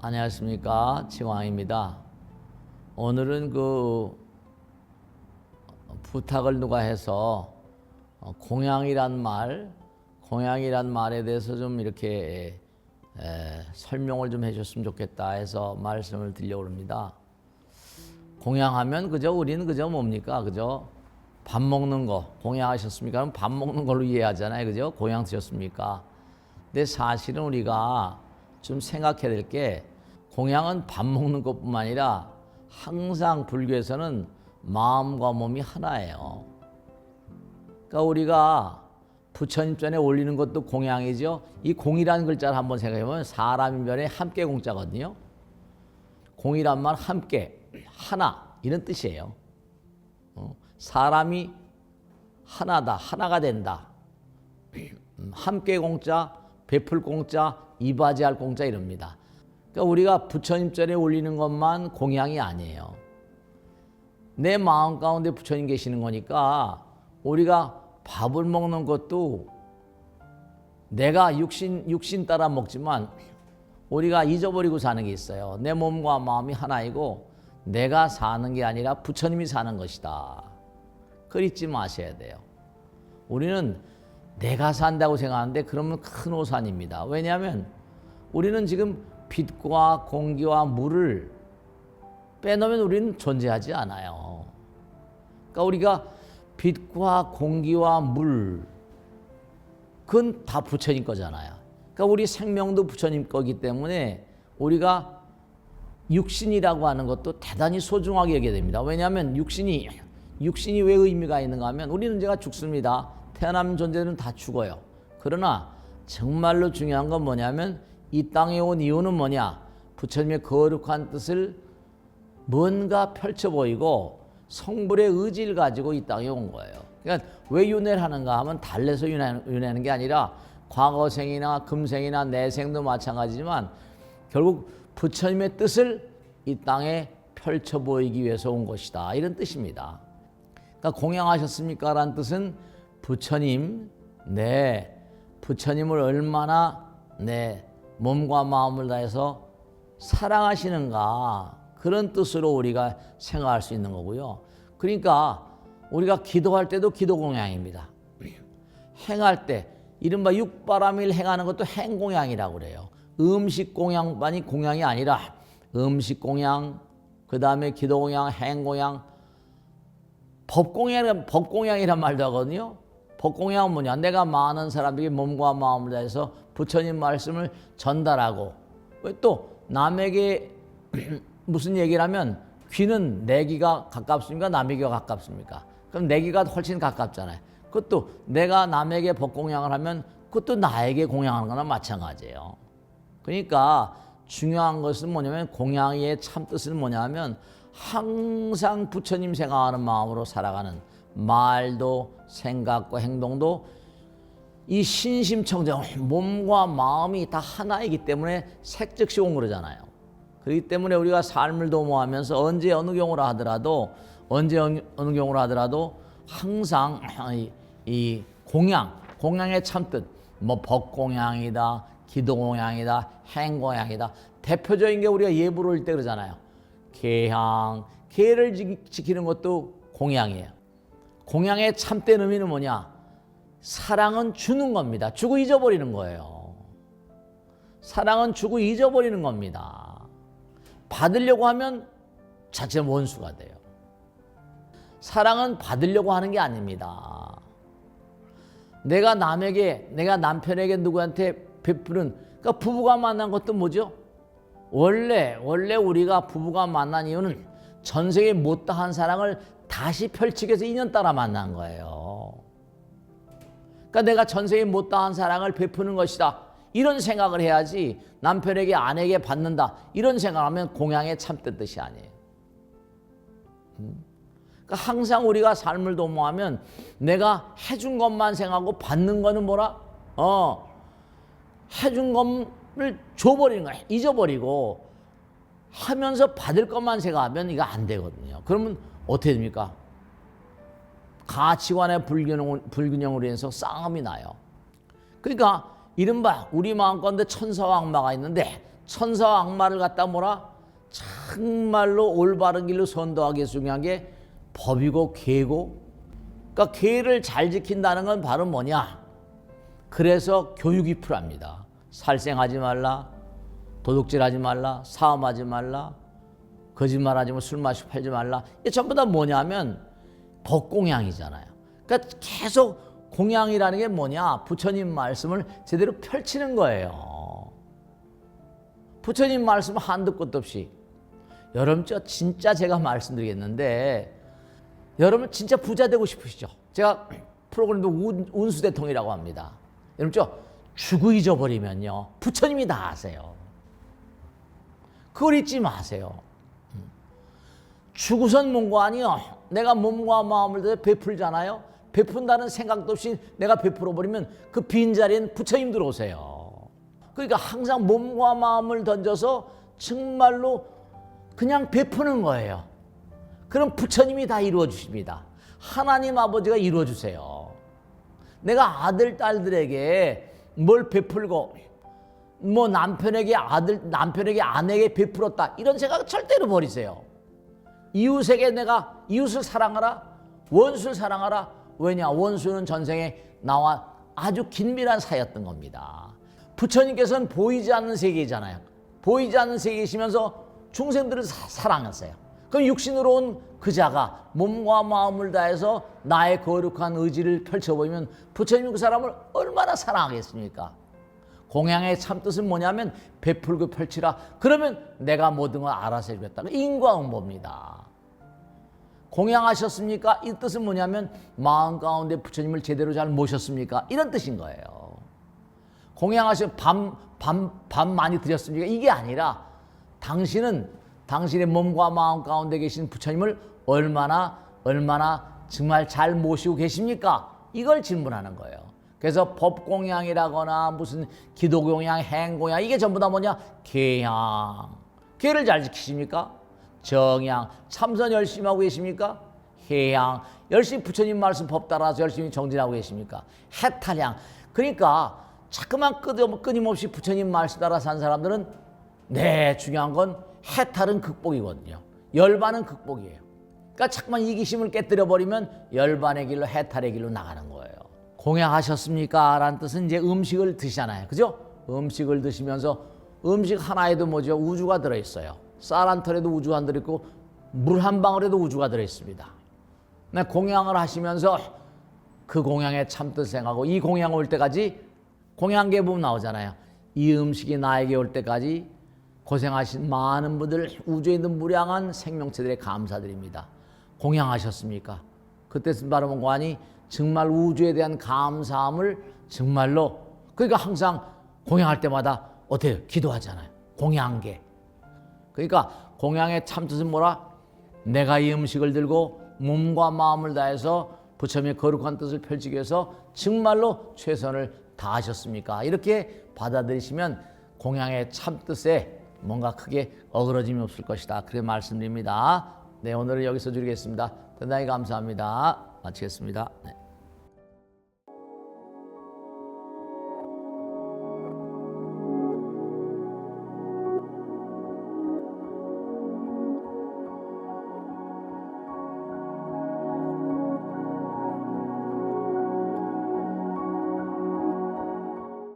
안녕하십니까 지광입니다. 오늘은 그 부탁을 누가 해서 어, 공양이란 말, 공양이란 말에 대해서 좀 이렇게 에, 설명을 좀 해줬으면 좋겠다 해서 말씀을 드려옵니다. 공양하면 그저 우리는 그저 뭡니까 그저 밥 먹는 거 공양하셨습니까? 그럼 밥 먹는 걸로 이해하잖아요, 그죠? 공양 드셨습니까? 근데 사실은 우리가 좀 생각해야 될 게 공양은 밥 먹는 것뿐만 아니라 항상 불교에서는 마음과 몸이 하나예요. 그러니까 우리가 부처님 전에 올리는 것도 공양이죠. 이 공이라는 글자를 한번 생각해 보면 사람인 변에 함께 공자거든요. 공이란 말 함께, 하나 이런 뜻이에요. 어, 사람이 하나다, 하나가 된다. 음, 함께 공자, 베풀 공자, 이바지할 공자 이럽니다. 그러니까 우리가 부처님 전에 올리는 것만 공양이 아니에요. 내 마음 가운데 부처님 계시는 거니까 우리가 밥을 먹는 것도 내가 육신 육신 따라 먹지만 우리가 잊어버리고 사는 게 있어요. 내 몸과 마음이 하나이고 내가 사는 게 아니라 부처님이 사는 것이다. 그걸 잊지 마셔야 돼요. 우리는 내가 산다고 생각하는데 그러면 큰 오산입니다. 왜냐하면 우리는 지금 빛과 공기와 물을 빼놓으면 우리는 존재하지 않아요. 그러니까 우리가 빛과 공기와 물 그건 다 부처님 거잖아요. 그러니까 우리 생명도 부처님 거기 때문에 우리가 육신이라고 하는 것도 대단히 소중하게 여겨야 됩니다. 왜냐하면 육신이 육신이 왜 의미가 있는가 하면 우리는 제가 죽습니다. 태어난 존재는 다 죽어요. 그러나 정말로 중요한 건 뭐냐면 이 땅에 온 이유는 뭐냐? 부처님의 거룩한 뜻을 뭔가 펼쳐 보이고 성불의 의지를 가지고 이 땅에 온 거예요. 그러니까 왜 윤회를 하는가 하면 달래서 윤회하는 게 아니라 과거생이나 금생이나 내생도 마찬가지지만 결국 부처님의 뜻을 이 땅에 펼쳐 보이기 위해서 온 것이다. 이런 뜻입니다. 그러니까 공양하셨습니까? 라는 뜻은 부처님, 네, 부처님을 얼마나 네, 몸과 마음을 다해서 사랑하시는가 그런 뜻으로 우리가 생각할 수 있는 거고요. 그러니까 우리가 기도할 때도 기도 공양입니다. 행할 때 이른바 육바람일 행하는 것도 행 공양이라고 그래요. 음식 공양만이 공양이 아니라 음식 공양, 그 다음에 기도 공양, 행 공양, 법 공양, 법 공양이란 말도 하거든요. 법 공양은 뭐냐? 내가 많은 사람에게 몸과 마음을 다해서 부처님 말씀을 전달하고 왜또 남에게 무슨 얘기를 하면 귀는 내 귀가 가깝습니까? 남의 귀가 가깝습니까? 그럼 내 귀가 훨씬 가깝잖아요. 그것도 내가 남에게 법공양을 하면 그것도 나에게 공양하는 거나 마찬가지예요. 그러니까 중요한 것은 뭐냐면 공양의 참 뜻은 뭐냐면 항상 부처님 생각하는 마음으로 살아가는 말도 생각과 행동도 이 신심청정 몸과 마음이 다 하나이기 때문에 색즉시 온 그러잖아요. 그렇기 때문에 우리가 삶을 도모하면서 언제 어느 경우로 하더라도 언제 어느 경우로 하더라도 항상 이, 이 공양 공양의 참뜻 뭐 법공양이다 기도공양이다 행공양이다 대표적인 게 우리가 예불 올때 그러잖아요. 개향 개를 지키는 것도 공양이에요. 공양의 참된 의미는 뭐냐? 사랑은 주는 겁니다. 주고 잊어버리는 거예요. 사랑은 주고 잊어버리는 겁니다. 받으려고 하면 자체 원수가 돼요. 사랑은 받으려고 하는 게 아닙니다. 내가 남에게, 내가 남편에게 누구한테 베푸는, 그러니까 부부가 만난 것도 뭐죠? 원래, 원래 우리가 부부가 만난 이유는 전생에 못다한 사랑을 다시 펼치기 위해서 인연 따라 만난 거예요. 그러니까 내가 전생에 못다한 사랑을 베푸는 것이다. 이런 생각을 해야지 남편에게 아내에게 받는다. 이런 생각하면 공양의 참된 뜻이 아니에요. 음? 그러니까 항상 우리가 삶을 도모하면 내가 해준 것만 생각하고 받는 거는 뭐라? 어, 해준 것을 줘버리는 거야. 잊어버리고 하면서 받을 것만 생각하면 이거 안 되거든요. 그러면 어떻게 됩니까? 가치관의 불균형, 불균형으로 인해서 싸움이 나요. 그러니까 이른바 우리 마음 가운데 천사와 악마가 있는데 천사와 악마를 갖다 뭐라 정말로 올바른 길로 선도하기 중요한 게 법이고 계고 그러니까 계를 잘 지킨다는 건 바로 뭐냐 그래서 교육이 필요합니다 살생하지 말라 도둑질하지 말라 사음하지 말라 거짓말하지 말고 술 마시고 팔지 말라. 이게 전부 다 뭐냐면 법공양이잖아요. 그러니까 계속 공양이라는 게 뭐냐? 부처님 말씀을 제대로 펼치는 거예요. 부처님 말씀 한두 끝도 없이. 여러분 저 진짜 제가 말씀드리겠는데 여러분 진짜 부자 되고 싶으시죠? 제가 프로그램도 운, 운수대통이라고 합니다. 여러분 저 죽어 잊어버리면요 부처님이 다 아세요. 그걸 잊지 마세요. 음. 죽으선 뭔고 아니요. 내가 몸과 마음을 다 베풀잖아요. 베푼다는 생각도 없이 내가 베풀어 버리면 그 빈자리엔 부처님 들어오세요. 그러니까 항상 몸과 마음을 던져서 정말로 그냥 베푸는 거예요. 그럼 부처님이 다 이루어 주십니다. 하나님 아버지가 이루어 주세요. 내가 아들 딸들에게 뭘 베풀고 뭐 남편에게 아들 남편에게 아내에게 베풀었다 이런 생각 절대로 버리세요. 이웃에게 내가 이웃을 사랑하라 원수를 사랑하라 왜냐 원수는 전생에 나와 아주 긴밀한 사이였던 겁니다. 부처님께서는 보이지 않는 세계잖아요. 보이지 않는 세계이시면서 중생들을 사, 사랑했어요. 그럼 육신으로 온 그자가 몸과 마음을 다해서 나의 거룩한 의지를 펼쳐보이면 부처님 그 사람을 얼마나 사랑하겠습니까? 공양의 참뜻은 뭐냐면 베풀고 펼치라. 그러면 내가 모든 걸 알아서 해주겠다. 인과응보입니다. 공양하셨습니까? 이 뜻은 뭐냐면 마음 가운데 부처님을 제대로 잘 모셨습니까? 이런 뜻인 거예요. 공양하신 밤, 밤, 밤 많이 드렸습니까? 이게 아니라 당신은 당신의 몸과 마음 가운데 계신 부처님을 얼마나 얼마나 정말 잘 모시고 계십니까? 이걸 질문하는 거예요. 그래서 법공양이라거나 무슨 기도공양, 행공양 이게 전부 다 뭐냐? 계양. 계를 잘 지키십니까? 정양. 참선 열심히 하고 계십니까? 해양. 열심히 부처님 말씀 법 따라서 열심히 정진하고 계십니까? 해탈양. 그러니까 자꾸만 끊임- 끊임없이 부처님 말씀 따라 산 사람들은 네, 중요한 건 해탈은 극복이거든요. 열반은 극복이에요. 그러니까 자꾸만 이기심을 깨뜨려 버리면 열반의 길로 해탈의 길로 나가는 거예요. 공양하셨습니까? 라는 뜻은 이제 음식을 드시잖아요. 그죠? 음식을 드시면서 음식 하나에도 뭐죠? 우주가 들어있어요. 쌀 한 털에도 우주가 안 들어있고 물 한 방울에도 우주가 들어있습니다. 네, 공양을 하시면서 그 공양의 참뜻 생각하고 이 공양 올 때까지 공양계 보면 나오잖아요. 이 음식이 나에게 올 때까지 고생하신 많은 분들 우주에 있는 무량한 생명체들에 감사드립니다. 공양하셨습니까? 그때 쓴 바로 뭔가니 정말 우주에 대한 감사함을 정말로 그러니까 항상 공양할 때마다 어때요? 기도하잖아요. 공양계. 그러니까 공양의 참뜻은 뭐라? 내가 이 음식을 들고 몸과 마음을 다해서 부처님의 거룩한 뜻을 펼치기 위해서 정말로 최선을 다하셨습니까? 이렇게 받아들이시면 공양의 참뜻에 뭔가 크게 어그러짐이 없을 것이다. 그렇게 말씀드립니다. 네, 오늘은 여기서 줄이겠습니다. 대단히 감사합니다. 마치겠습니다. 네.